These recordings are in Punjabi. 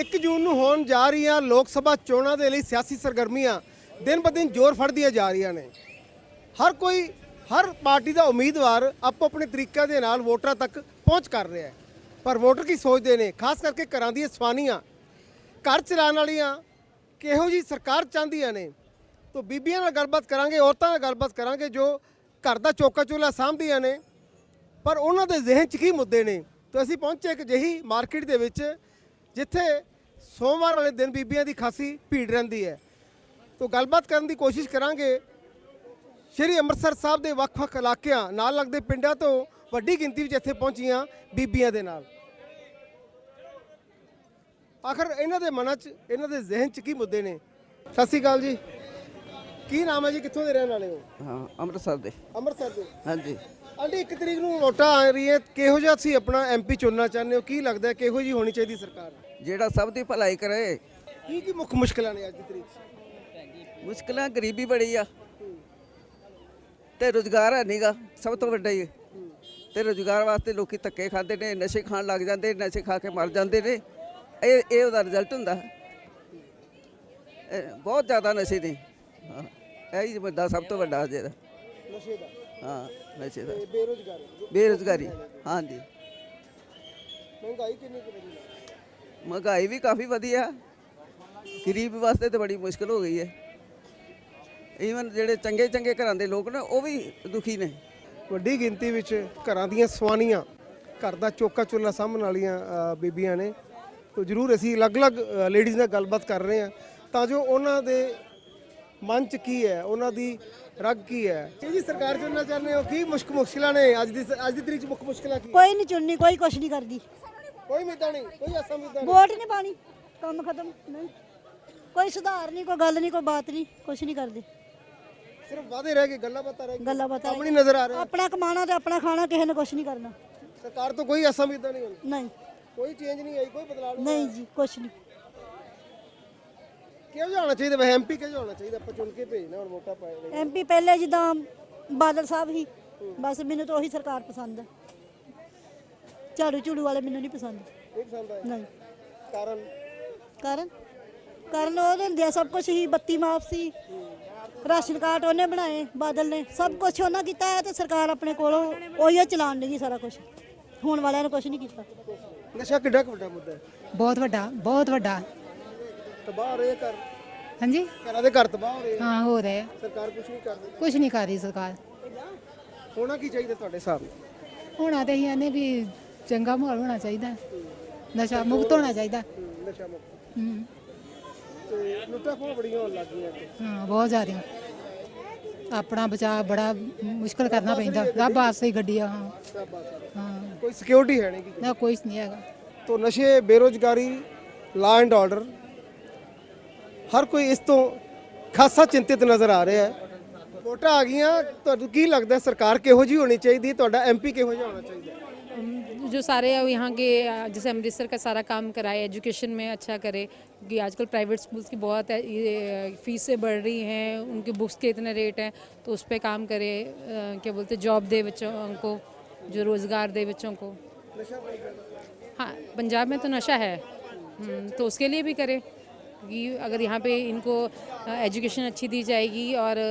1 ਜੂਨ ਨੂੰ ਹੋਣ ਜਾ ਰਹੀਆਂ ਲੋਕ ਸਭਾ ਚੋਣਾਂ ਦੇ ਲਈ ਸਿਆਸੀ ਸਰਗਰਮੀਆਂ ਦਿਨ ਬ ਦਿਨ ਜ਼ੋਰ ਫੜਦੀਆਂ ਜਾ ਰਹੀਆਂ ਨੇ। ਹਰ ਕੋਈ, ਹਰ ਪਾਰਟੀ ਦਾ ਉਮੀਦਵਾਰ ਆਪੋ ਆਪਣੇ ਤਰੀਕੇ ਦੇ ਨਾਲ ਵੋਟਰਾਂ ਤੱਕ ਪਹੁੰਚ ਕਰ ਰਿਹਾ ਹੈ। ਪਰ ਵੋਟਰ ਕੀ ਸੋਚਦੇ ਨੇ? ਖਾਸ ਕਰਕੇ ਘਰਾਂ ਦੀਆਂ ਸਵਾਨੀਆਂ ਘਰ ਚਲਾਉਣ ਵਾਲੀਆਂ ਕਿਹੋ ਜੀ ਸਰਕਾਰ ਚਾਹੁੰਦੀਆਂ ਨੇ? ਤੋਂ ਬੀਬੀਆਂ ਨਾਲ ਗੱਲਬਾਤ ਕਰਾਂਗੇ, ਔਰਤਾਂ ਨਾਲ ਗੱਲਬਾਤ ਕਰਾਂਗੇ ਜੋ ਘਰ ਦਾ ਚੌਕਾ ਚੁੱਲ੍ਹਾ ਸਾਂਭਦੀਆਂ ਨੇ। ਪਰ ਉਹਨਾਂ ਦੇ ਜ਼ਿਹਨ 'ਚ ਕੀ ਮੁੱਦੇ ਨੇ? ਤਾਂ ਅਸੀਂ ਪਹੁੰਚੇ ਇੱਕ ਜਿਹੀ ਮਾਰਕੀਟ ਦੇ ਵਿੱਚ, ਜਿੱਥੇ ਸੋਮਵਾਰ ਵਾਲੇ ਦਿਨ ਬੀਬੀਆਂ ਦੀ ਖਾਸੀ ਭੀੜ ਰਹਿੰਦੀ ਹੈ। ਤੋਂ ਗੱਲਬਾਤ ਕਰਨ ਦੀ ਕੋਸ਼ਿਸ਼ ਕਰਾਂਗੇ। ਸ਼੍ਰੀ ਅੰਮ੍ਰਿਤਸਰ ਸਾਹਿਬ ਦੇ ਵੱਖ-ਵੱਖ ਇਲਾਕਿਆਂ ਨਾਲ ਲੱਗਦੇ ਪਿੰਡਾਂ ਤੋਂ ਵੱਡੀ ਗਿਣਤੀ ਵਿੱਚ ਇੱਥੇ ਪਹੁੰਚੀਆਂ ਬੀਬੀਆਂ ਦੇ ਨਾਲ। ਆਖਰ ਇਹਨਾਂ ਦੇ ਮਨਾਂ 'ਚ ਇਹਨਾਂ ਦੇ ਜ਼ਿਹਨ 'ਚ ਕੀ ਮੁੱਦੇ ਨੇ? ਸਤਿ ਸ਼੍ਰੀ ਅਕਾਲ ਜੀ। ਕੀ ਨਾਮ ਹੈ ਜੀ? ਕਿੱਥੋਂ ਦੇ ਰਹਿਣ ਵਾਲੇ ਹੋ? ਹਾਂ ਅੰਮ੍ਰਿਤਸਰ ਦੇ। ਅੰਮ੍ਰਿਤਸਰ ਦੇ। ਹਾਂਜੀ। ਆਂਟੀ ਇੱਕ ਤਰੀਕ ਨੂੰ ਵੋਟਾਂ ਆ ਰਹੀ ਹੈ ਕਿਹੋ ਜਿਹਾ ਸੀ ਆਪਣਾ ਐਮਪੀ ਚੁਣਨਾ ਚਾਹੁੰਦੇ ਹੋ? ਕੀ ਲੱਗਦਾ ਹੈ ਕਿਹੋ ਜੀ ਹੋਣੀ ਚਾਹੀਦੀ ਸਰਕਾਰ? ਜਿਹੜਾ ਸਭ ਦੀ ਭਲਾਈ ਕਰੇ। ਕੀ ਕੀ ਮੁੱਖ ਮੁਸ਼ਕਲਾਂ ਨੇ ਅੱਜ ਦੀ ਤਰੀਕ 'ਚ? ਮੁਸ਼ਕਲਾਂ ਗਰੀਬੀ ਬੜੀ ਆ। ਤੇ ਰੋਜ਼ਗਾਰ ਹੈ ਨਹੀਂਗਾ ਸਭ ਤੋਂ ਵੱਡਾ ਹੀ। ਤੇ ਰੋਜ਼ਗਾਰ ਵਾਸਤੇ ਲੋਕੀ ਧੱਕੇ ਖਾਂਦੇ ਨੇ ਨਸ਼ੇ ਖਾਣ ਲੱਗ ਜਾਂਦੇ ਨਸ਼ੇ ਖਾ ਕੇ ਮਰ ਜਾਂਦੇ ਨੇ। ਇਹ ਇਹ ਉਹਦਾ ਰਿਜ਼ਲਟ ਹੁੰਦਾ। ਇਹ ਬਹੁਤ ਜ਼ਿਆਦਾ ਨਸ਼ੇ ਨੇ। ਹਾਂ ਇਹ ਹੀ ਵੱਡਾ ਸਭ ਤੋਂ ਵੱਡਾ ਜਿਹੜਾ ਨਸ਼ੇ ਦਾ। ਹਾਂ ਤੇ। ਬੇਰੋਜ਼ਗਾਰੀ। ਬੇਰੁਜ਼ਗਾਰੀ ਹਾਂਜੀ। ਮਹਿੰਗਾਈ ਕਿੰਨੀ ਕੁ ਵਧੀ ਮਹਿੰਗਾਈ ਵੀ ਕਾਫੀ ਵਧੀਆ ਗਰੀਬ ਵਾਸਤੇ ਤੇ ਬੜੀ ਮੁਸ਼ਕਲ ਹੋ ਗਈ ਹੈ। ਈਵਨ ਜਿਹੜੇ ਚੰਗੇ ਚੰਗੇ ਘਰਾਂ ਦੇ ਲੋਕ ਨੇ ਉਹ ਵੀ ਦੁਖੀ ਨੇ। ਵੱਡੀ ਗਿਣਤੀ ਵਿੱਚ ਘਰਾਂ ਦੀਆਂ ਸਵਾਨੀਆਂ ਘਰ ਦਾ ਚੌਕਾ ਚੁੱਲ੍ਹਾ ਸਾਂਭਣ ਵਾਲੀਆਂ ਅ, ਬੀਬੀਆਂ ਨੇ। ਤੋ ਜਰੂਰ ਅਸੀਂ ਅਲੱਗ-ਅਲੱਗ ਲੇਡੀਜ਼ ਨਾਲ ਗੱਲਬਾਤ ਕਰ ਰਹੇ ਹਾਂ। ਤਾਂ ਜੋ ਉਹਨਾਂ ਦੇ ਮਨ 'ਚ ਕੀ ਹੈ? ਉਹਨਾਂ ਦੀ ਰਗ ਕੀ ਹੈ? ਕੀ ਜੀ ਸਰਕਾਰ ਚੁਣਨਾ ਚਾਹੁੰਦੇ ਹੋ ਕੀ ਮੁਸ਼ਕ ਮੁਸ਼ਕਲਾਂ ਨੇ ਅੱਜ ਦੀ ਅੱਜ ਦੀ ਤਰੀਕ 'ਚ ਮੁੱਖ ਮੁਸ਼ਕਲਾਂ ਕੀ? ਕੋਈ ਨਹੀਂ ਚੁਣਨੀ ਕੋਈ ਕੁਛ ਨਹੀਂ ਕਰਦੀ। ਕੋਈ ਮਿੱਦਾਂ ਨਹੀਂ ਕੋਈ ਐਸਾ ਮਿੱਦਾਂ ਨਹੀਂ ਵੋਟ ਨਹੀਂ ਪਾਣੀ। ਕੰਮ ਖਤਮ ਨਹੀਂ। ਕੋਈ ਸੁਧਾਰ ਨਹੀਂ ਕੋਈ ਗੱਲ ਨਹੀਂ ਕੋਈ ਬਾਤ ਨਹੀਂ ਕੁਛ ਨਹੀਂ ਕਰਦੇ। ਸਿਰਫ ਵਾਅਦੇ ਰਹਿ ਗਏ ਗੱਲਾਂ ਬਾਤਾਂ ਰਹਿ ਗਈਆਂ। ਗੱਲਾਂ ਬਾਤਾਂ ਆਪਣੀ ਨਜ਼ਰ ਆ ਰਿਹਾ। ਆਪਣਾ ਕਮਾਣਾ ਤੇ ਆਪਣਾ ਖਾਣਾ ਕਿਸੇ ਨੇ ਕੁਛ ਨਹੀਂ ਕਰਨਾ। ਸਰਕਾਰ ਤੋਂ ਕੋਈ ਐਸਾ ਮਿੱਦਾਂ ਨਹੀਂ ਹੋਣੀ ਨਹੀਂ। ਕੋਈ ਚੇਂਜ ਨਹੀਂ ਆਈ ਕੋਈ ਬਦਲਾਅ ਨਹੀਂ ਨਹੀਂ ਜੀ ਕੁਛ ਨਹੀਂ ਕਿਹੋ ਜਿਹਾ ਹੋਣਾ ਚਾਹੀਦਾ? ਵੈਸੇ ਐਮਪੀ ਕਿਹੋ ਜਿਹਾ ਹੋਣਾ ਚਾਹੀਦਾ? ਆਪਾਂ ਚੁਣ ਕੇ ਭੇਜਣਾ ਹੁਣ ਵੋਟਾਂ ਪਾਏ ਲਈ। ਐਮਪੀ ਪਹਿਲੇ ਜਿੱਦਾਂ ਬਾਦਲ ਸਾਹਿਬ ਹੀ ਬਸ ਮੈਨੂੰ ਤਾਂ ਉਹੀ ਸਰਕਾਰ ਪਸੰਦ ਹੈ ਝਾੜੂ ਝੂੜੂ ਵਾਲੇ ਮੈਨੂੰ ਨਹੀਂ ਪਸੰਦ। ਨਹੀਂ ਪਸੰਦ ਆਇਆ? ਨਹੀਂ। ਕਾਰਨ? ਕਾਰਨ? ਕਾਰਨ ਉਹ ਦਿੰਦੇ ਆ ਸਭ ਕੁਝ ਹੀ ਬੱਤੀ ਮਾਫ ਸੀ। ਰਾਸ਼ਨ ਕਾਰਡ ਉਹਨੇ ਬਣਾਏ ਬਾਦਲ ਨੇ। ਸਭ ਕੁਝ ਉਹਨਾਂ ਕੀਤਾ ਹੈ ਤੇ ਸਰਕਾਰ ਆਪਣੇ ਕੋਲੋਂ ਉਹੀ ਚਲਾਉਣ ਲੱਗੀ ਸਾਰਾ ਕੁਝ ਹੁਣ ਵਾਲਿਆਂ ਨੇ ਕੁਝ ਨਹੀਂ ਕੀਤਾ। ਨਸ਼ਾ ਕਿੱਡਾ ਕੁ ਵੱਡਾ ਮੁੱਦਾ ਹੈ? ਬਹੁਤ ਵੱਡਾ ਬਹੁਤ ਵੱਡਾ। ਤਬਾਹ ਹੋ ਰਹੇ ਆ ਘਰ? ਹਾਂਜੀ? ਘਰਾਂ ਦੇ ਘਰ ਤਬਾਹ ਹੋ ਰਹੇ ਆ? ਹਾਂ ਹੋ ਰਿਹਾ ਸਰਕਾਰ ਕੁਝ ਨਹੀਂ ਕਰਦੀ ਕੁਝ ਨਹੀਂ ਕਰ ਰਹੀ ਸਰਕਾਰ। ਹੋਣਾ ਕੀ ਚਾਹੀਦਾ ਤੁਹਾਡੇ ਹਿਸਾਬ ਨਾਲ? ਹੋਣਾ ਤੇ ਅਸੀਂ ਆਨੇ ਵੀ ਚੰਗਾ ਮਾਹੌਲ ਹੋਣਾ ਚਾਹੀਦਾ। ਨਸ਼ਾ ਮੁਕਤ ਹੋਣਾ ਚਾਹੀਦਾ। ਹੂੰ, ਨਸ਼ਾ ਮੁਕਤ। ਹੂੰ। ਤੇ ਲੁੱਟਾਂ ਖੋਹ ਬੜੀਆਂ ਹੋਣ ਲੱਗ ਗਈਆਂ ਤੇ ਹਾਂ ਬਹੁਤ ਜ਼ਿਆਦਾ। ਆਪਣਾ ਬਚਾਅ ਬੜਾ ਮੁਸ਼ਕਲ ਕਰਨਾ ਪੈਂਦਾ। ਰੱਬ ਆਸੇ ਹੀ ਗੱਡੀ ਆ ਹਾਂ। ਕੋਈ ਸਿਕਿਉਰਿਟੀ ਹੈ ਨਹੀਂ ਨਾ ਕੋਈ ਨਹੀਂ ਹੈਗਾ। ਤੋ ਨਸ਼ੇ ਬੇਰੋਜ਼ਗਾਰੀ ਲਾ ਐਂਡ ਆਰਡਰ ਹਰ ਕੋਈ ਇਸ ਤੋਂ ਖਾਸਾ ਚਿੰਤਿਤ ਨਜ਼ਰ ਆ ਰਿਹਾ ਹੈ ਵੋਟਾਂ ਆ ਗਈਆਂ ਤੁਹਾਨੂੰ ਕੀ ਲੱਗਦਾ ਸਰਕਾਰ ਕਿਹੋ ਜਿਹੀ ਹੋਣੀ ਚਾਹੀਦੀ ਤੁਹਾਡਾ ਐਮਪੀ ਕਿਹੋ ਜਿਹਾ ਹੋਣਾ ਚਾਹੀਦਾ जो सारे अब यहाँ के अ, जैसे अमृतसर का सारा काम कराए एजुकेशन में अच्छा करे क्योंकि आजकल प्राइवेट स्कूल्स की बहुत है ये फीसें बढ़ रही हैं उनके बुक्स के इतने रेट हैं तो उस पर काम करे अ, क्या बोलते जॉब दे बच्चों को जो रोज़गार दे बच्चों को हाँ पंजाब में तो नशा है हम्म, तो उसके लिए भी करे कि अगर यहाँ पे इनको एजुकेशन अच्छी दी जाएगी और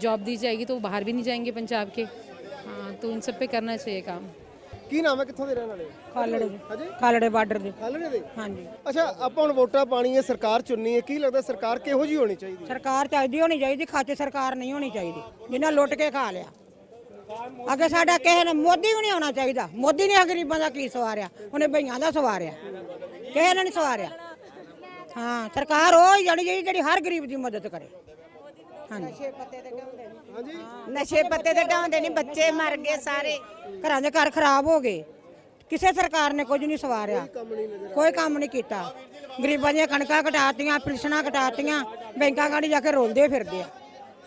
जॉब दी जाएगी तो वो बाहर भी नहीं जाएंगे पंजाब के हाँ तो इन सब पे करना चाहिए काम ਕੀ ਨਾਮ ਹੈ ਕਿੱਥੋਂ ਦੇ ਰਹਿਣ ਵਾਲੇ ਹੋ? ਖਾਲੜੇ ਦੇ ਹਾਂਜੀ ਖਾਲੜੇ ਬਾਰਡਰ ਦੇ ਖਾਲੜੇ ਦੇ ਹਾਂਜੀ ਅੱਛਾ ਆਪਾਂ ਹੁਣ ਵੋਟਾਂ ਪਾਣੀ ਹੈ ਸਰਕਾਰ ਚੁਣਨੀ ਹੈ ਕੀ ਲੱਗਦਾ ਸਰਕਾਰ ਕਿਹੋ ਜਿਹੀ ਹੋਣੀ ਚਾਹੀਦੀ ਹੈ? ਸਰਕਾਰ ਚਾਹੀਦੀ ਹੋਣੀ ਚਾਹੀਦੀ ਖਾਤੇ ਸਰਕਾਰ ਨਹੀਂ ਹੋਣੀ ਚਾਹੀਦੀ ਜਿਨ੍ਹਾਂ ਲੁੱਟ ਕੇ ਖਾ ਲਿਆ ਅੱਗੇ ਸਾਡਾ ਕਿਸੇ ਨੇ ਮੋਦੀ ਵੀ ਨਹੀਂ ਆਉਣਾ ਚਾਹੀਦਾ ਮੋਦੀ ਨੇ ਗਰੀਬਾਂ ਦਾ ਕੀ ਸਵਾਰਿਆ ਉਹਨੇ ਭਈਆਂ ਦਾ ਸਵਾਰਿਆ ਕਿਸੇ ਨੇ ਨਹੀਂ ਸਵਾਰਿਆ ਹਾਂ ਸਰਕਾਰ ਉਹ ਜਾਣੀ ਚਾਹੀਦੀ ਜਿਹੜੀ ਹਰ ਗਰੀਬ ਦੀ ਮਦਦ ਕਰੇ। ਹਾਂਜੀ। ਨਸ਼ੇ ਪੱਤੇ ਤੇ ਢਾਉਂਦੇ ਨਹੀਂ ਬੱਚੇ ਮਰ ਗਏ ਸਾਰੇ। ਘਰਾਂ ਦੇ ਘਰ ਖਰਾਬ ਹੋ ਗਏ। ਕਿਸੇ ਸਰਕਾਰ ਨੇ ਕੁਝ ਨਹੀਂ ਸਵਾਰਿਆ। ਕੋਈ ਕੰਮ ਨਹੀਂ ਕੀਤਾ। ਗਰੀਬਾਂ ਦੀਆਂ ਕਣਕਾਂ ਕਟਾਤੀਆਂ ਪਿਲਸਣਾ ਕਟਾਤੀਆਂ ਬੈਂਕਾਂ ਗਾੜੀ ਜਾ ਕੇ ਰੋਲਦੇ ਫਿਰਦੇ ਆ।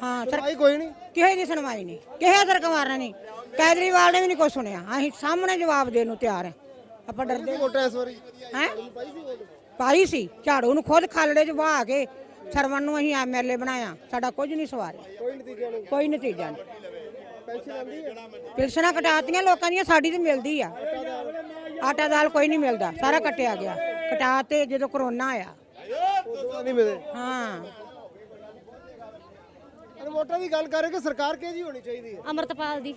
ਹਾਂ ਸਰ ਸੁਣਵਾਈ ਕੋਈ ਨਹੀਂ? ਕਿਸੇ ਦੀ ਸੁਣਵਾਈ ਨਹੀਂ। ਕਿਸੇ ਸਰਕਾਰ ਨੇ ਨਹੀਂ। ਕੇਜਰੀਵਾਲ ਨੇ ਵੀ ਨਹੀਂ ਕੁਝ ਸੁਣਿਆ। ਅਸੀਂ ਸਾਹਮਣੇ ਜਵਾਬ ਦੇਣ ਨੂੰ ਤਿਆਰ ਹਾਂ। ਆਪਾਂ ਡਰਦੇ ਵੋਟਾਂ ਇਸ ਵਾਰੀ? ਹੈ? ਪਾਈ ਸੀ। ਝਾੜੂ ਨੂੰ ਖੁਦ ਖਾਲੜੇ ਚ ਵਾਹ ਕੇ ਸਰਵਣ ਨੂੰ ਅਸੀਂ ਐਮਐਲਏ ਬਣਾਇਆ। ਸਾਡਾ ਕੁਝ ਨਹੀਂ ਸਵਾਰਿਆ। ਕੋਈ ਨਤੀਜਾ ਨਹੀਂ। ਕੋਈ ਨਤੀਜਾ ਨਹੀਂ। ਪੈਨਸ਼ਨ ਆਉਂਦੀ ਹੈ? ਪਿਲਸਣਾ ਕਟਾਤੀਆਂ ਲੋਕਾਂ ਦੀਆਂ ਸਾਡੀ ਤੇ ਮਿਲਦੀ ਆ। ਆਟਾ ਦਾਲ ਕੋਈ ਨਹੀਂ ਮਿਲਦਾ। ਸਾਰਾ ਕੱਟਿਆ ਗਿਆ। ਕਟਾ ਤੇ ਜਦੋਂ ਕਰੋਨਾ ਆਇਆ। ਉਦੋਂ ਨਹੀਂ ਮਿਲੇ। ਹਾਂ। ਵੋਟਾਂ ਦੀ ਗੱਲ ਕਰ ਰਹੇ ਕਿ ਸਰਕਾਰ ਕਿਹੋ ਜਿਹੀ ਹੋਣੀ ਚਾਹੀਦੀ ਹੈ? ਅਮਰਤਪਾਲ ਦੀ।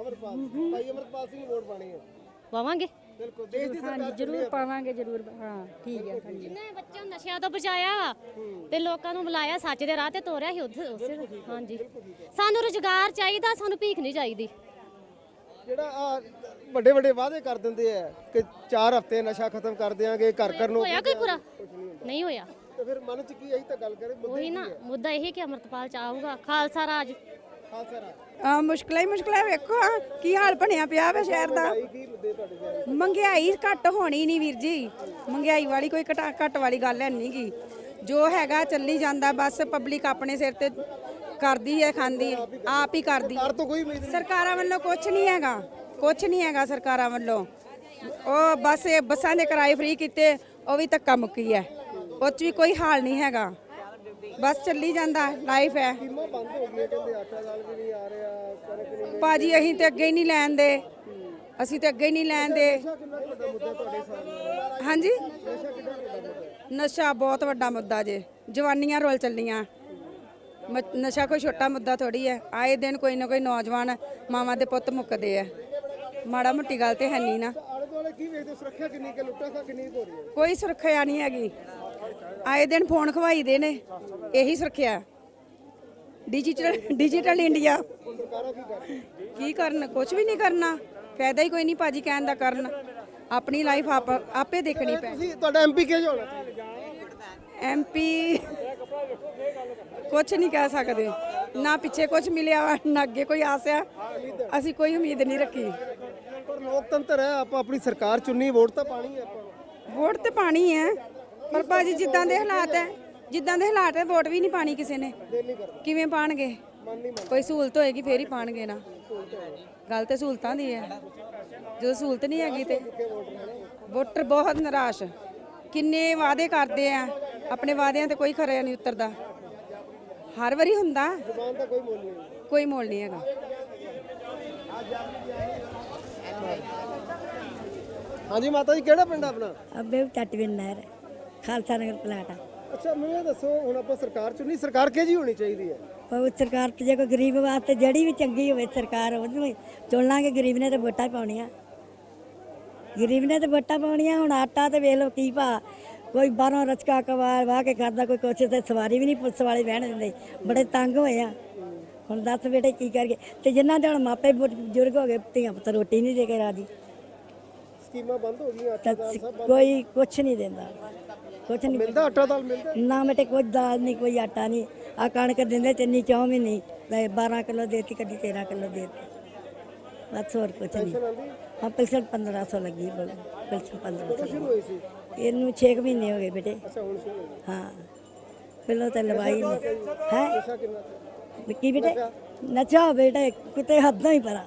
ਅਮਰਪਾਲ। ਭਾਈ ਅਮਰਪਾਲ ਸਿੰਘ ਨੂੰ ਵੋਟ ਪਾਣੀ ਹੈ। ਪਾਵਾਂਗੇ। ਬਿਲਕੁਲ ਦੇਸ਼ ਦੀ ਸਰਕਾਰ ਜਰੂਰ ਪਾਵਾਂਗੇ ਜਰੂਰ ਹਾਂ ਠੀਕ ਹੈ ਜਿੰਨੇ ਬੱਚਿਆਂ ਨੂੰ ਨਸ਼ਿਆਂ ਤੋਂ ਬਚਾਇਆ ਵਾ ਤੇ ਲੋਕਾਂ ਨੂੰ ਬੁਲਾਇਆ ਸੱਚ ਦੇ ਰਾਹ ਤੇ ਤੋਰਿਆ ਸੀ ਉੱਥੇ ਉਸੇ ਹਾਂਜੀ। ਸਾਨੂੰ ਰੁਜ਼ਗਾਰ ਚਾਹੀਦਾ ਸਾਨੂੰ ਭੀਖ ਨਹੀਂ ਚਾਹੀਦੀ। ਜਿਹੜਾ ਆ ਵੱਡੇ ਵੱਡੇ ਵਾਅਦੇ ਕਰ ਦਿੰਦੇ ਆ ਕਿ 4 ਹਫ਼ਤੇ ਨਸ਼ਾ ਖਤਮ ਕਰ ਦਿਆਂਗੇ ਘਰ ਘਰ ਨੂੰ ਹੋਇਆ ਕੋਈ ਪੂਰਾ? ਨਹੀਂ ਹੋਇਆ। ਤੇ ਫਿਰ ਮਨ ਚ ਕੀ ਆਈ ਤਾਂ ਗੱਲ ਕਰੇ ਮੁੱਦੇ ਉਹੀ ਨਾ ਮੁੱਦਾ ਇਹ ਕਿ ਅਮਰਤਪਾਲ ਚ ਆਊਗਾ ਖਾਲਸਾ ਰਾਜ ਆ ਮੁਸ਼ਕਲਾਂ ਹੀ ਮੁਸ਼ਕਲਾਂ ਵੇਖੋ ਕੀ ਹਾਲ ਬਣਿਆ ਪਿਆ ਵੇ ਸ਼ਹਿਰ ਦਾ। ਮਹਿੰਗਾਈ ਘੱਟ ਹੋਣੀ ਨਹੀਂ ਵੀਰ ਜੀ। ਮਹਿੰਗਾਈ ਵਾਲੀ ਕੋਈ ਘਟਾ ਘੱਟ ਵਾਲੀ ਗੱਲ ਹੈ ਨਹੀਂ ਗੀ। ਜੋ ਹੈਗਾ ਚੱਲੀ ਜਾਂਦਾ ਬਸ ਪਬਲਿਕ ਆਪਣੇ ਸਿਰ ਤੇ ਕਰਦੀ ਹੈ ਖਾਂਦੀ ਹੈ ਆਪ ਹੀ ਕਰਦੀ ਸਰਕਾਰ ਤੋਂ ਕੋਈ ਉਮੀਦ ਨਹੀਂ। ਸਰਕਾਰਾਂ ਵੱਲੋਂ ਕੁਝ ਨਹੀਂ ਹੈਗਾ ਕੁਝ ਨਹੀਂ ਹੈਗਾ ਸਰਕਾਰਾਂ ਵੱਲੋਂ। ਉਹ ਬਸ ਇਹ ਬੱਸਾਂ ਦੇ ਕਿਰਾਏ ਫ੍ਰੀ ਕੀਤੇ ਉਹ ਵੀ ਧੱਕਾ ਮੁੱਕੀ ਹੈ। ਉਹ 'ਚ ਵੀ ਕੋਈ ਹਾਲ ਨਹੀਂ ਹੈਗਾ। ਬਸ ਚੱਲੀ ਜਾਂਦਾ ਲਾਈਫ ਹੈ। ਸਕੀਮਾਂ ਬੰਦ ਹੋ ਗਈਆਂ ਕਹਿੰਦੇ ਆਟਾ ਦਾਲ ਵੀ ਨਹੀਂ ਆ ਰਿਹਾ ਕਣਕ ਨਹੀਂ ਮਿਲ ਪਾਜੀ ਅਸੀਂ ਤੇ ਅੱਗੇ ਹੀ ਨਹੀਂ ਲੈਣ ਦੇ। ਅਸੀਂ ਤੇ ਅੱਗੇ ਹੀ ਨਹੀਂ ਲੈਣ ਦੇ। ਕਿੰਨਾ ਕੁ ਵੱਡਾ ਮੁੱਦਾ ਤੁਹਾਡੇ ਸਾਹਮਣੇ ਹਾਂਜੀ? ਨਸ਼ਾ ਬਹੁਤ ਵੱਡਾ ਮੁੱਦਾ ਜੇ। ਜਵਾਨੀਆਂ ਰੋਲ ਚੱਲੀਆਂ। ਮ- ਨਸ਼ਾ ਕੋਈ ਛੋਟਾ ਮੁੱਦਾ ਥੋੜੀ ਹੈ। ਆਏ ਦਿਨ ਕੋਈ ਨਾ ਕੋਈ ਨੌਜਵਾਨ ਮਾਵਾਂ ਦੇ ਪੁੱਤ ਮੁੱਕਦੇ ਆ। ਮਾੜਾ ਮੋਟੀ ਗੱਲ ਤੇ ਹੈ ਨਹੀਂ ਨਾ। ਆਲੇ ਦੁਆਲੇ ਕੀ ਵੇਖਦੇ ਹੋ? ਸੁਰੱਖਿਆ ਕਿੰਨੀ ਕਿ ਲੁੱਟਾਂ ਖਾ ਕਿੰਨੀ ਕੁ ਹੋ ਰਹੀ ਹੈ? ਕੋਈ ਸੁਰੱਖਿਆ ਨਹੀਂ ਹੈਗੀ। ਆਏ ਦਿਨ ਫੋਨ ਖਵਾਈ ਦੇ ਨੇ। ਇਹੀ ਸੁਰੱਖਿਆ। ਡਿਜੀਟਲ ਡਿਜੀਟਲ ਇੰਡੀਆ ਕੀ ਕਰਨ? ਕੁਝ ਵੀ ਨਹੀਂ ਕਰਨਾ। ਫਾਇਦਾ ਹੀ ਕੋਈ ਨਹੀਂ ਭਾਜੀ ਕਹਿਣ ਦਾ ਕਰਨ। ਆਪਣੀ ਲਾਈਫ ਆਪ ਦੇਖਣੀ ਪੈ ਤੁਸੀਂ ਤੁਹਾਡਾ ਐਮਪੀ ਕਿਹੋ ਜਿਹਾ ਹੋਣਾ ਐਮਪੀ ਕੁਝ ਨਹੀਂ ਕਹਿ ਸਕਦੇ। ਨਾ ਪਿੱਛੇ ਕੁਝ ਮਿਲਿਆ ਨਾ ਅੱਗੇ ਕੋਈ ਆਸ ਆ ਅਸੀਂ ਕੋਈ ਉਮੀਦ ਨਹੀਂ ਰੱਖੀ। ਪਰ ਲੋਕਤੰਤਰ ਹੈ ਆਪਾਂ ਆਪਣੀ ਸਰਕਾਰ ਚੁਣਨੀ ਵੋਟ ਤਾਂ ਪਾਣੀ ਹੈ ਆਪਾਂ ਵੋਟ ਤੇ ਪਾਣੀ ਹੈ। ਪਰ ਭਾਜੀ ਜਿੱਦਾਂ ਦੇ ਹਾਲਾਤ ਹੈ ਜਿੱਦਾਂ ਦੇ ਹਾਲਾਤ ਹੈ ਵੋਟ ਵੀ ਨਹੀਂ ਪਾਣੀ ਕਿਸੇ ਨੇ। ਕਿਵੇਂ ਪਾਣਗੇ? ਕੋਈ ਸਹੂਲਤ ਹੋਏਗੀ ਫੇਰ ਹੀ ਪਾਣਗੇ ਨਾ। ਗੱਲ ਤੇ ਸਹੂਲਤਾਂ ਦੀ ਹੈ ਜਦੋਂ ਸਹੂਲਤ ਨਹੀਂ ਹੈਗੀ ਤੇ ਵੋਟਰ ਬਹੁਤ ਨਿਰਾਸ਼। ਕਿੰਨੇ ਵਾਅਦੇ ਕਰਦੇ ਆ। ਆਪਣੇ ਵਾਅਦਿਆਂ ਤੇ ਕੋਈ ਖਰਾ ਨਹੀਂ ਉਤਰਦਾ। ਹਰ ਵਾਰੀ ਹੁੰਦਾ। ਜ਼ਬਾਨ ਦਾ ਕੋਈ ਮੁੱਲ ਨਹੀਂ ਕੋਈ ਮੋਲ ਨਹੀਂ ਹੈਗਾ। ਹਾਂਜੀ ਮਾਤਾ ਜੀ ਕਿਹੜਾ ਪਿੰਡ ਆ ਆਪਣਾ? ਅੱਬੇ ਨਹਿਰ ਖਾਲਸਾ ਨਗਰ ਪਲਾਟਾ ਅੱਛਾ, ਮੈਨੂੰ ਇਹ ਦੱਸੋ, ਹੁਣ ਆਪਾਂ ਸਰਕਾਰ ਚੁਣਨੀ, ਸਰਕਾਰ ਕਿਹੋ ਜਿਹੀ ਹੋਣੀ ਚਾਹੀਦੀ ਹੈ? ਬਹੁਤ ਸਰਕਾਰ ਤੇ ਜੇ ਕੋਈ ਗਰੀਬ ਵਾਸਤੇ ਜਿਹੜੀ ਵੀ ਚੰਗੀ ਹੋਵੇ, ਸਰਕਾਰ ਉਹਨੂੰ ਹੀ ਚੁਣ ਲਾਂਗੇ, ਗਰੀਬ ਨੇ ਤਾਂ ਵੋਟਾਂ ਹੀ ਪਾਉਣੀਆਂ। ਗਰੀਬ ਨੇ ਤਾਂ ਵੋਟਾਂ ਪਾਉਣੀਆਂ, ਹੁਣ ਆਟਾ ਤੇ ਵੇਖ ਲਓ ਕੀ ਭਾ ਕੋਈ ਬਾਹਰੋਂ ਰਚਕਾ ਕਵਾ, ਵਾਹ ਕੇ ਕਰਦਾ ਕੋਈ ਕੁਛ ਤੇ ਸਵਾਰੀ ਵੀ ਨਹੀਂ ਪੁਲਿਸ ਵਾਲੇ ਬਹਿਣ ਦਿੰਦੇ, ਬੜੇ ਤੰਗ ਹੋਏ ਆ। ਹੁਣ ਦੱਸ ਬੇਟੇ ਕੀ ਕਰੀਏ? ਤੇ ਜਿਨ੍ਹਾਂ ਦੇ ਹੁਣ ਮਾਪੇ ਬਜ਼ੁਰਗ ਹੋ ਗਏ, ਧੀਆਂ ਪੁੱਤ ਰੋਟੀ ਨਹੀਂ ਦੇ ਕੇ ਰਾਜੀ। ਸਕੀਮਾਂ ਬੰਦ ਹੋ ਗਈਆਂ ਆਟਾ ਦਾਲ ਸਭ ਕੋਈ ਕੁਛ ਨਹੀਂ ਦਿੰਦਾ। ਕੁਛ ਨਹੀਂ ਮਿਲਦਾ ਆਟਾ ਦਾਲ ਮਿਲਦਾ? ਨਾ ਬੇਟੇ ਕੋਈ ਦਾਲ ਨਹੀਂ ਕੋਈ ਆਟਾ ਨਹੀਂ। ਆ ਕਣਕ ਦਿੰਦੇ ਤਿੰਨੀ ਚੌ ਮਹੀਨੇ ਤੇ 12 ਕਿਲੋ ਦੇਤੀ ਕਦੀ 13 ਕਿਲੋ ਦੇਤੀ। ਬਸ ਹੋਰ ਕੁਛ ਨਹੀਂ। ਆਉਂਦੀ? ਹਾਂ ਪੈਨਸ਼ਨ 1500 ਲੱਗੀ ਬੋਲ ਪੈਨਸ਼ਨ 1500 ਸ਼ੁਰੂ ਹੋਈ ਸੀ? ਇਹਨੂੰ 6 ਮਹੀਨੇ ਹੋ ਗਏ ਬੇਟੇ। ਅੱਛਾ ਹੁਣ ਸ਼ੁਰੂ ਹੋਈ ਹਾਂ। ਪਹਿਲਾਂ ਤਾਂ ਲਵਾਈ ਨਹੀਂ। ਹੈ? ਕਿੰਨਾ? ਕੁ? ਕੀ ਬੇਟੇ? ਨਸ਼ਾ? ਬੇਟੇ ਕਿਤੇ ਹੱਦਾਂ ਹੀ ਪਰਾ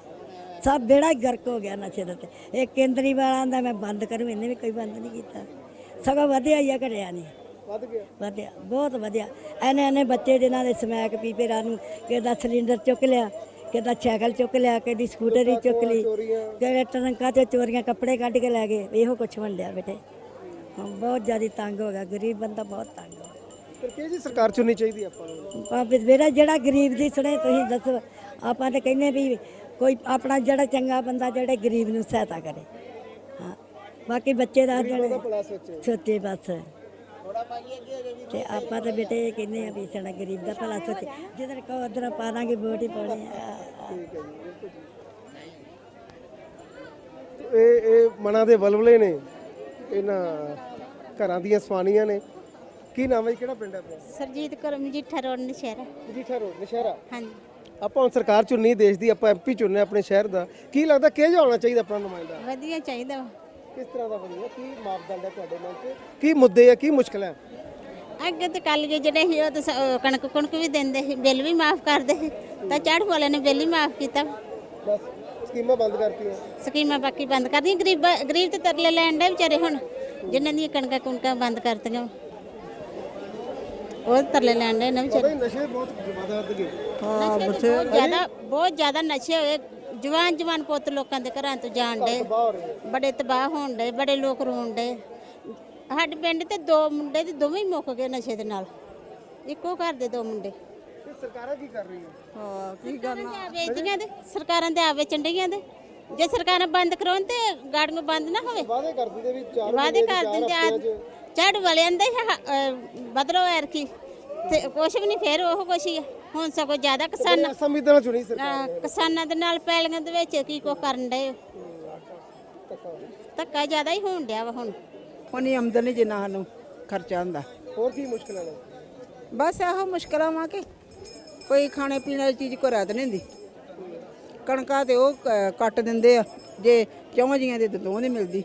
ਸਭ ਬੇੜਾ ਹੀ ਗਰਕ ਹੋ ਗਿਆ ਨਸ਼ੇ ਦਾ ਤੇ ਇਹ ਕੇਂਦਰੀ ਵਾਲਾਂ ਦਾ ਮੈਂ ਬੰਦ ਕਰੂ ਇਹਨੇ ਵੀ ਕੋਈ ਬੰਦ ਨਹੀਂ ਕੀਤਾ। ਸਗੋਂ ਵਧਿਆ ਹੀ ਆ ਘਟਿਆ ਨਹੀਂ। ਵੱਧ ਗਿਆ। ਵਧਿਆ ਬਹੁਤ ਵਧਿਆ। ਐਨੇ ਐਨੇ ਬੱਚੇ ਜਿਨ੍ਹਾਂ ਦੇ ਸਮੈਕ ਪੀਪੇ ਰਾਤ ਨੂੰ ਕਿਹਦਾ ਸਿਲੰਡਰ ਚੁੱਕ ਲਿਆ ਕਿਹਦਾ ਸਾਈਕਲ ਚੁੱਕ ਲਿਆ ਕਿਹਦੀ ਸਕੂਟਰੀ ਚੁੱਕ ਲਈ ਕਿਹੜੇ ਟਰੰਕਾਂ ਤੇ ਚੋਰੀਆਂ ਕੱਪੜੇ ਕੱਢ ਕੇ ਲੈ ਗਏ। ਇਹੋ ਕੁਛ ਵੰਡਿਆ ਬੇਟੇ। ਹਾਂ ਬਹੁਤ ਜ਼ਿਆਦਾ ਤੰਗ ਹੋ ਗਿਆ ਗਰੀਬ ਬੰਦਾ ਬਹੁਤ ਤੰਗ ਹੋ ਗਿਆ। ਸਰਕਾਰ ਚੁਣਨੀ ਚਾਹੀਦੀ ਆਪਾਂ ਨੂੰ? ਬੇੜਾ ਜਿਹੜਾ ਗਰੀਬ ਦੀ ਸੁਣੇ ਤੁਸੀਂ ਦੱਸੋ। ਆਪਾਂ ਤਾਂ ਕਹਿੰਦੇ ਵੀ ਕੋਈ ਆਪਣਾ ਜਿਹੜਾ ਚੰਗਾ ਬੰਦਾ ਜਿਹੜੇ ਗਰੀਬ ਨੂੰ ਸਹਾਇਤਾ ਕਰੇ। ਹਾਂ ਬਾਕੀ ਬੱਚੇ ਦਾ ਜਿਹੜੇ ਸੋਚੇ। ਬਸ। ਤੇ ਆਪਾਂ ਤਾਂ ਬੇਟੇ ਕਹਿੰਦੇ ਆ ਵੀ ਸਾਡਾ ਗਰੀਬ ਦਾ ਭਲਾ ਸੋਚੇ। ਜਿੱਧਰ ਕਹੋ ਉਧਰ ਪਾ ਦਾਂਗੇ ਵੋਟ ਹੀ ਪਾਉਣੀ ਆ ਇਹ ਇਹ ਮਨਾਂ ਦੇ ਬਲਬਲੇ ਨੇ। ਇਹਨਾਂ ਘਰਾਂ ਦੀਆਂ ਸਵਾਨੀਆਂ ਨੇ। ਕੀ ਨਾਮ ਹੈ? ਕਿਹੜਾ ਪਿੰਡ ਹੈ ਸਰਜੀਤ ਕੌਰ ਮਜੀਠਾ ਰੋਡ ਨਸ਼ਹਿਰਾ। ਜੀਠਾ ਰੋਡ ਨਸ਼ਹਿਰਾ? ਹਾਂਜੀ। ਆਪਾਂ ਹੁਣ ਸਰਕਾਰ ਚੁਣਨੀ ਦੇਸ਼ ਦੀ ਆਪਾਂ ਐਮਪੀ ਚੁਣਨੇ ਆਪਣੇ ਸ਼ਹਿਰ ਦਾ। ਕੀ ਲੱਗਦਾ ਕਿਹੋ ਜਿਹਾ ਹੋਣਾ ਚਾਹੀਦਾ ਆਪਣਾ ਨੁਮਾਇੰਦਾ? ਵਧੀਆ ਚਾਹੀਦਾ ਵਾ। ਕਿਸ ਤਰ੍ਹਾਂ ਦਾ ਬਣੇਗਾ ਕੀ ਮਾਪਦੰਡ ਹੈ ਤੁਹਾਡੇ ਮਨ 'ਚ? ਕੀ ਮੁੱਦੇ ਆ ਕੀ ਮੁਸ਼ਕਲ ਹੈ? ਅੱਗੇ ਤੇ ਕੱਲ ਜਿਹੜੇ ਸੀ ਉਹ ਤਾਂ ਸ- ਉਹ ਕਣਕ ਕੁਣਕ ਵੀ ਦਿੰਦੇ ਸੀ ਬਿੱਲ ਵੀ ਮਾਫ ਕਰਦੇ ਸੀ। ਤਾਂ ਚੜ੍ਹ ਵਾਲੇ ਨੇ ਬਿੱਲ ਹੀ ਮਾਫ ਕੀਤਾ। ਬਸ ਸਕੀਮਾਂ ਬੰਦ ਕਰਤੀਆਂ। ਸਕੀਮਾਂ ਬਾਕੀ ਬੰਦ ਕਰਦੀਆਂ। ਗਰੀਬ ਗਰੀਬ ਤੇ ਤਰਲੇ ਲੈਣ ਦੇ ਵਿਚਾਰੇ ਹੁਣ ਜਿਨ੍ਹਾਂ ਦੀਆਂ ਕਣਕਾਂ ਕੁਣਕਾਂ ਬੰਦ ਕਰਤੀਆਂ। ਉਹ ਤਰਲੇ ਲੈਣ ਦੇ ਨਾ ਵਿਚਾਰੇ। ਪਤਾ ਹੀ ਨਸ਼ੇ ਬਹੁਤ ਜ਼ਿਆਦਾ ਵੱਧ ਗਏ। ਨਸ਼ੇ ਬਹੁਤ ਜ਼ਿਆਦਾ ਬਹੁਤ ਜ਼ਿਆਦਾ ਨਸ਼ੇ ਹੋਏ। ਜਵਾਨ ਜਵਾਨ ਪੁੱਤ ਲੋਕਾਂ ਦੇ ਘਰਾਂ ਤੋਂ ਜਾਣ ਡੇ ਬੜੇ ਤਬਾਹ ਹੋਣ ਡੇ ਬੜੇ ਲੋਕ ਰੋਣ ਡੇ ਸਾਡੇ ਪਿੰਡ ਤੇ ਦੋ ਮੁੰਡੇ ਤੇ ਦੋਵੇਂ ਹੀ ਮੁੱਕ ਗਏ ਨਸ਼ੇ ਦੇ ਨਾਲ। ਇੱਕੋ ਘਰ ਦੇ ਦੋ ਮੁੰਡੇ। ਸਰਕਾਰਾਂ ਕੀ ਕਰ ਰਹੀਆਂ? ਹਾਂ ਕੀ ਕਰਨਾ? ਵੇਚਦੀਆਂ ਦੇ ਸਰਕਾਰਾਂ ਦੇ ਆਵੇ ਚੰਡੀਆਂ ਦੇ ਜੇ ਸਰਕਾਰਾਂ ਬੰਦ ਕਰਾਉਣ ਤੇ ਗਾੜੀਆਂ ਬੰਦ ਨਾ ਹੋਵੇ। ਵਾਅਦੇ ਕਰ ਦਿੰਦੇ ਵੀ ਚਾਰ ਵਾਅਦੇ ਕਰ ਦਿੰਦੇ ਆ। 'ਚ। ਝਾੜੂ ਵਾਲਿਆਂ ਦੇ ਬਦਲੋ ਐਰ ਕੀ ਤੇ ਕੁਛ ਵੀ ਨਹੀਂ ਫੇਰ ਉਹ ਕੁਛ ਹੀ ਆ। ਹੁਣ ਸਗੋਂ ਜ਼ਿਆਦਾ ਕਿਸਾਨਾਂ ਸੰਵਿਧਾਨ ਚੁਣੀ ਸਰਕਾਰ ਅਹ ਕਿਸਾਨਾਂ ਦੇ ਨਾਲ ਪੈਲੀਆਂ ਦੇ ਵਿੱਚ ਕੀ ਕੋ ਕਰਨ ਦੇ ਧੱਕਾ ਜ਼ਿਆਦਾ ਹੀ ਹੋਣ ਡਿਆ ਵਾ ਹੁਣ। ਉਹਨੀ ਆਮਦਨ ਜਿੰਨਾ ਸਾਨੂੰ ਖਰਚਾ ਹੁੰਦਾ। ਹੋਰ ਕੀ ਮੁਸ਼ਕਲਾਂ ਨੇ ਬਸ ਇਹੋ ਮੁਸ਼ਕਲਾਂ ਵਾ ਕਿ ਕੋਈ ਖਾਣੇ ਪੀਣੇ ਵਾਲੀ ਚੀਜ਼ ਕੋ ਰਾਤ ਨਹੀਂ ਹੁੰਦੀ। ਕਣਕਾਂ ਤੇ ਉਹ ਕ- ਕੱਟ ਦਿੰਦੇ ਆ ਜੇ ਚੌਂ ਜੀਆਂ ਦੇ ਦੋ ਨਹੀਂ ਮਿਲਦੀ।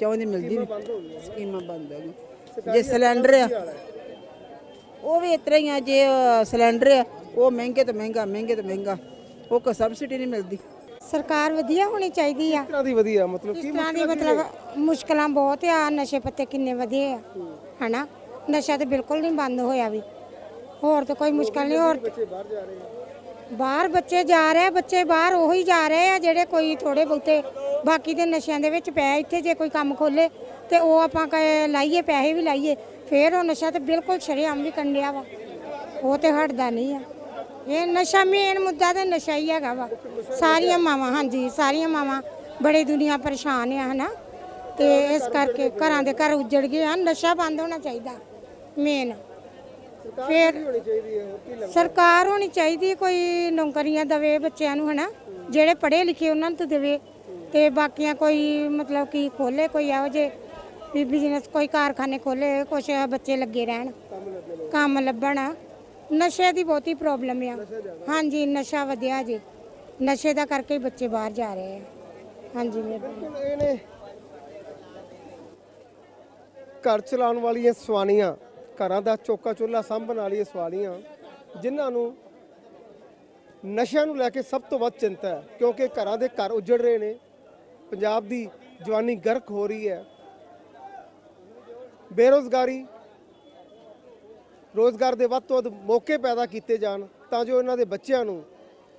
ਚੌਂ ਦੀ ਮਿਲਦੀ ਨਹੀਂ ਸਕੀਮਾਂ ਬੰਦ ਹੋ ਗਈਆਂ। ਜੇ ਸਿਲੰਡਰ ਆ ਉਹ ਵੀ ਇਤਰਾ ਹੀ ਆ ਜੇ ਸਿਲੰਡਰ ਆ ਉਹ ਮਹਿੰਗੇ ਤੇ ਮਹਿੰਗਾ ਮਹਿੰਗੇ ਤੇ ਮਹਿੰਗਾ। ਉਹ ਕੋ ਸਬਸਿਡੀ ਨਹੀਂ ਮਿਲਦੀ। ਸਰਕਾਰ ਵਧੀਆ ਹੋਣੀ ਚਾਹੀਦੀ ਆ। ਤਰ੍ਹਾਂ ਦੀ ਵਧੀਆ ਮਤਲਬ ਇਸ ਕੀ ਤਰ੍ਹਾਂ ਦੀ ਮਤਲਬ ਮੁਸ਼ਕਲਾਂ ਬਹੁਤ ਆ ਨਸ਼ੇ ਪੱਤੇ ਕਿੰਨੇ ਵਧੇ ਆ ਹਨਾ? ਨਸ਼ਾ ਤੇ ਬਿਲਕੁਲ ਨਹੀਂ ਬੰਦ ਹੋਇਆ ਵੀ। ਹੋਰ ਤਾਂ ਕੋਈ ਮੁਸ਼ਕਲ ਨਹੀਂ ਹੋਰ ਬੱਚੇ ਬਾਹਰ ਜਾ ਰਹੇ ਆ। ਬਾਹਰ ਬੱਚੇ ਜਾ ਰਹੇ ਆ ਬੱਚੇ ਬਾਹਰ ਉਹੀ ਜਾ ਰਹੇ ਆ ਜਿਹੜੇ ਕੋਈ ਥੋੜੇ ਬਹੁਤੇ ਬਾਕੀ ਦੇ ਨਸ਼ਿਆਂ ਦੇ ਵਿੱਚ ਪੈ ਇੱਥੇ ਜੇ ਕੋਈ ਕੰਮ ਖੋਲੇ ਤੇ ਉਹ ਆਪਾਂ ਕਹੇ ਲਾਈਏ ਪੈਸੇ ਵੀ ਲਾਈਏ। ਫੇਰ ਉਹ ਨਸ਼ਾ ਤੇ ਬਿਲਕੁਲ ਸ਼ਰੇਆਮ ਵੀ ਕੰਡਿਆ ਵਾ। ਉਹ ਤੇ ਹਟਦਾ ਨਹੀਂ ਆ। ਇਹ ਨਸ਼ਾ ਮੇਨ ਮੁੱਦਾ ਤੇ ਨਸ਼ਾ ਹੀ ਹੈਗਾ ਵਾ। ਸਾਰੀਆਂ ਮਾਵਾਂ, ਹਾਂਜੀ, ਸਾਰੀਆਂ ਮਾਵਾਂ ਬੜੀ ਦੁਨੀਆ ਪਰੇਸ਼ਾਨ ਆ, ਹਨਾ। ਤੇ ਇਸ ਕਰਕੇ ਘਰਾਂ ਦੇ ਘਰ ਉੱਜੜ ਗਏ ਆ। ਨਸ਼ਾ ਬੰਦ ਹੋਣਾ ਚਾਹੀਦਾ ਮੇਨ ਫੇਰ ਸਰਕਾਰ ਹੋਣੀ ਚਾਹੀਦੀ, ਕੋਈ ਨੌਕਰੀਆਂ ਦਵੇ ਬੱਚਿਆਂ ਨੂੰ, ਹਨਾ। ਜਿਹੜੇ ਪੜ੍ਹੇ ਲਿਖੇ ਉਹਨਾਂ ਨੂੰ ਤਾਂ ਦੇਵੇ। ਤੇ ਬਾਕੀਆਂ ਕੋਈ ਮਤਲਬ ਕਿ ਖੋਲੇ ਕੋਈ ਇਹੋ ਜਿਹੇ ਵੀ ਬਿਜ਼ਨਸ ਕੋਈ ਕਾਰਖਾਨੇ ਖੋਲੇ, ਕੁਛ ਬੱਚੇ ਲੱਗੇ ਰਹਿਣ, ਕੰਮ ਲੱਭਣ। ਨਸ਼ੇ ਦੀ ਬਹੁਤੀ ਪ੍ਰੋਬਲਮ ਆ। ਹਾਂਜੀ, ਨਸ਼ਾ ਵਧਿਆ ਜੀ। ਨਸ਼ੇ ਦਾ ਕਰਕੇ ਹੀ ਬੱਚੇ ਬਾਹਰ ਜਾ ਰਹੇ ਆ। ਹਾਂਜੀ, ਮੇਰੇ ਹੁਣ ਘਰ ਚਲਾਉਣ ਵਾਲੀਆਂ ਸਵਾਨੀਆਂ ਘਰਾਂ ਦਾ ਚੋਕਾ ਚੁੱਲ੍ਹਾ ਸਾਂਭਣ ਵਾਲੀਆਂ ਸਵਾਣੀਆਂ ਜਿਨ੍ਹਾਂ ਨੂੰ ਨਸ਼ਿਆਂ ਨੂੰ ਲੈ ਕੇ ਸਭ ਤੋਂ ਵੱਧ ਚਿੰਤਾ ਹੈ, ਕਿਉਂਕਿ ਘਰਾਂ ਦੇ ਘਰ ਉਜੜ ਰਹੇ ਨੇ। ਪੰਜਾਬ ਦੀ ਜਵਾਨੀ ਗਰਕ ਹੋ ਰਹੀ ਹੈ। ਬੇਰੋਜ਼ਗਾਰੀ, ਰੋਜ਼ਗਾਰ ਦੇ ਵੱਧ ਤੋਂ ਵੱਧ ਮੌਕੇ ਪੈਦਾ ਕੀਤੇ ਜਾਣ ਤਾਂ ਜੋ ਇਹਨਾਂ ਦੇ ਬੱਚਿਆਂ ਨੂੰ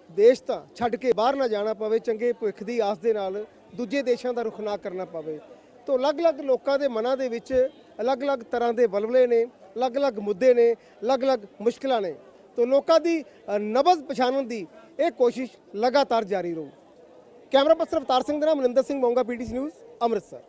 ਦੇਸ਼ ਤਾਂ ਛੱਡ ਕੇ ਬਾਹਰ ਨਾ ਜਾਣਾ ਪਵੇ, ਚੰਗੇ ਭਵਿੱਖ ਦੀ ਆਸ ਦੇ ਨਾਲ ਦੂਜੇ ਦੇਸ਼ਾਂ ਦਾ ਰੁਖ ਨਾ ਕਰਨਾ ਪਵੇ। ਤੋਂ ਅਲੱਗ-ਅਲੱਗ ਲੋਕਾਂ ਦੇ ਮਨਾਂ ਦੇ ਵਿੱਚ ਅਲੱਗ-ਅਲੱਗ ਤਰ੍ਹਾਂ ਦੇ ਬਲਬਲੇ ਨੇ, ਅਲੱਗ-ਅਲੱਗ ਮੁੱਦੇ ਨੇ, ਅਲੱਗ-ਅਲੱਗ ਮੁਸ਼ਕਲਾਂ ਨੇ। ਤੋਂ ਲੋਕਾਂ ਦੀ ਨਬਜ਼ ਪਛਾਣਨ ਦੀ ਇਹ ਕੋਸ਼ਿਸ਼ ਲਗਾਤਾਰ ਜਾਰੀ ਰਹੂ। ਕੈਮਰਾ ਪਰਸਨ ਅਵਤਾਰ ਸਿੰਘ ਦੇ ਨਾਲ ਮਨਿੰਦਰ ਸਿੰਘ ਮੋਂਗਾ, ਪੀਟੀਸੀ ਨਿਊਜ਼, ਅੰਮ੍ਰਿਤਸਰ।